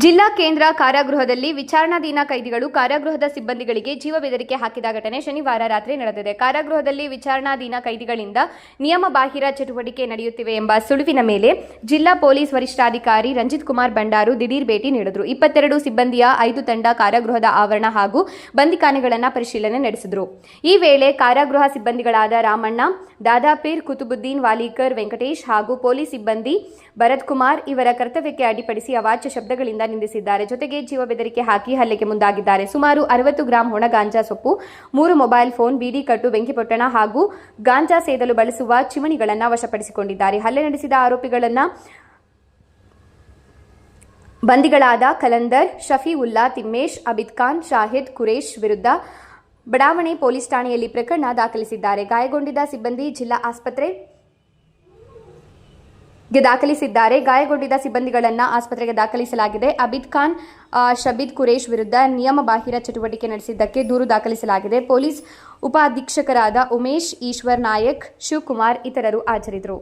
ಜಿಲ್ಲಾ ಕೇಂದ್ರ ಕಾರಾಗೃಹದಲ್ಲಿ ವಿಚಾರಣಾಧೀನ ಕೈದಿಗಳು ಕಾರಾಗೃಹದ ಸಿಬ್ಬಂದಿಗಳಿಗೆ ಜೀವ ಬೆದರಿಕೆ ಹಾಕಿದ ಘಟನೆ ಶನಿವಾರ ರಾತ್ರಿ ನಡೆದಿದೆ. ಕಾರಾಗೃಹದಲ್ಲಿ ವಿಚಾರಣಾಧೀನ ಕೈದಿಗಳಿಂದ ನಿಯಮ ಬಾಹಿರ ಚಟುವಟಿಕೆ ನಡೆಯುತ್ತಿವೆ ಎಂಬ ಸುಳಿವಿನ ಮೇಲೆ ಜಿಲ್ಲಾ ಪೊಲೀಸ್ ವರಿಷ್ಠಾಧಿಕಾರಿ ರಂಜಿತ್ ಕುಮಾರ್ ಬಂಡಾರು ದಿಢೀರ್ ಭೇಟಿ ನೀಡಿದರು. ಇಪ್ಪತ್ತೆರಡು ಸಿಬ್ಬಂದಿಯ ಐದು ತಂಡ ಕಾರಾಗೃಹದ ಆವರಣ ಹಾಗೂ ಬಂದಿಖಾನೆಗಳನ್ನು ಪರಿಶೀಲನೆ ನಡೆಸಿದರು. ಈ ವೇಳೆ ಕಾರಾಗೃಹ ಸಿಬ್ಬಂದಿಗಳಾದ ರಾಮಣ್ಣ, ದಾದಾಪೀರ್ ಕುತುಬುದ್ದೀನ್, ವಾಲೀಕರ್ ವೆಂಕಟೇಶ್ ಹಾಗೂ ಪೊಲೀಸ್ ಸಿಬ್ಬಂದಿ ಭರತ್ ಕುಮಾರ್ ಇವರ ಕರ್ತವ್ಯಕ್ಕೆ ಅಡಿಪಡಿಸಿ ಅವಾಚ್ಯ ಶಬ್ದಗಳಿಂದ ನಿಂದಿಸಿದ್ದಾರೆ. ಜೊತೆಗೆ ಜೀವ ಬೆದರಿಕೆ ಹಾಕಿ ಹಲ್ಲೆಗೆ ಮುಂದಾಗಿದ್ದಾರೆ. ಸುಮಾರು ಅರವತ್ತು ಗ್ರಾಂ ಒಣ ಗಾಂಜಾ ಸೊಪ್ಪು, ಮೂರು ಮೊಬೈಲ್ ಫೋನ್, ಬೀದಿ ಕಟ್ಟು ಬೆಂಕಿಪೊಟ್ಟಣ ಹಾಗೂ ಗಾಂಜಾ ಸೇದಲು ಬಳಸುವ ಚಿಮಣಿಗಳನ್ನು ವಶಪಡಿಸಿಕೊಂಡಿದ್ದಾರೆ. ಹಲ್ಲೆ ನಡೆಸಿದ ಆರೋಪಿಗಳನ್ನು ಬಂದಿಗಳಾದ ಕಲಂದರ್, ಶಫೀವುಲ್ಲಾ, ತಿಮ್ಮೇಶ್ ಅಬಿದ್ ಖಾನ್, ಶಾಹಿದ್, ಕುರೇಶ್ ವಿರುದ್ಧ ಬಡಾವಣೆ ಪೊಲೀಸ್ ಠಾಣೆಯಲ್ಲಿ ಪ್ರಕರಣ ದಾಖಲಿಸಿದ್ದಾರೆ. ಗಾಯಗೊಂಡಿದ್ದ ಸಿಬ್ಬಂದಿ ಜಿಲ್ಲಾ ಆಸ್ಪತ್ರೆ ಗೆ ದಾಖಲಿಸಿದ್ದಾರೆ. ಗಾಯಗೊಂಡಿದ್ದ ಸಿಬ್ಬಂದಿಗಳನ್ನು ಆಸ್ಪತ್ರೆಗೆ ದಾಖಲಿಸಲಾಗಿದೆ. ಅಬಿದ್ ಖಾನ್ ಶಬೀದ್ ಕುರೇಶ್ ವಿರುದ್ಧ ನಿಯಮ ಬಾಹಿರ ಚಟುವಟಿಕೆ ನಡೆಸಿದ್ದಕ್ಕೆ ದೂರು ದಾಖಲಿಸಲಾಗಿದೆ. ಪೊಲೀಸ್ ಉಪ ಅಧೀಕ್ಷಕರಾದ ಉಮೇಶ್, ಈಶ್ವರ್ ನಾಯಕ್, ಶಿವಕುಮಾರ್ ಇತರರು ಹಾಜರಿದ್ದರು.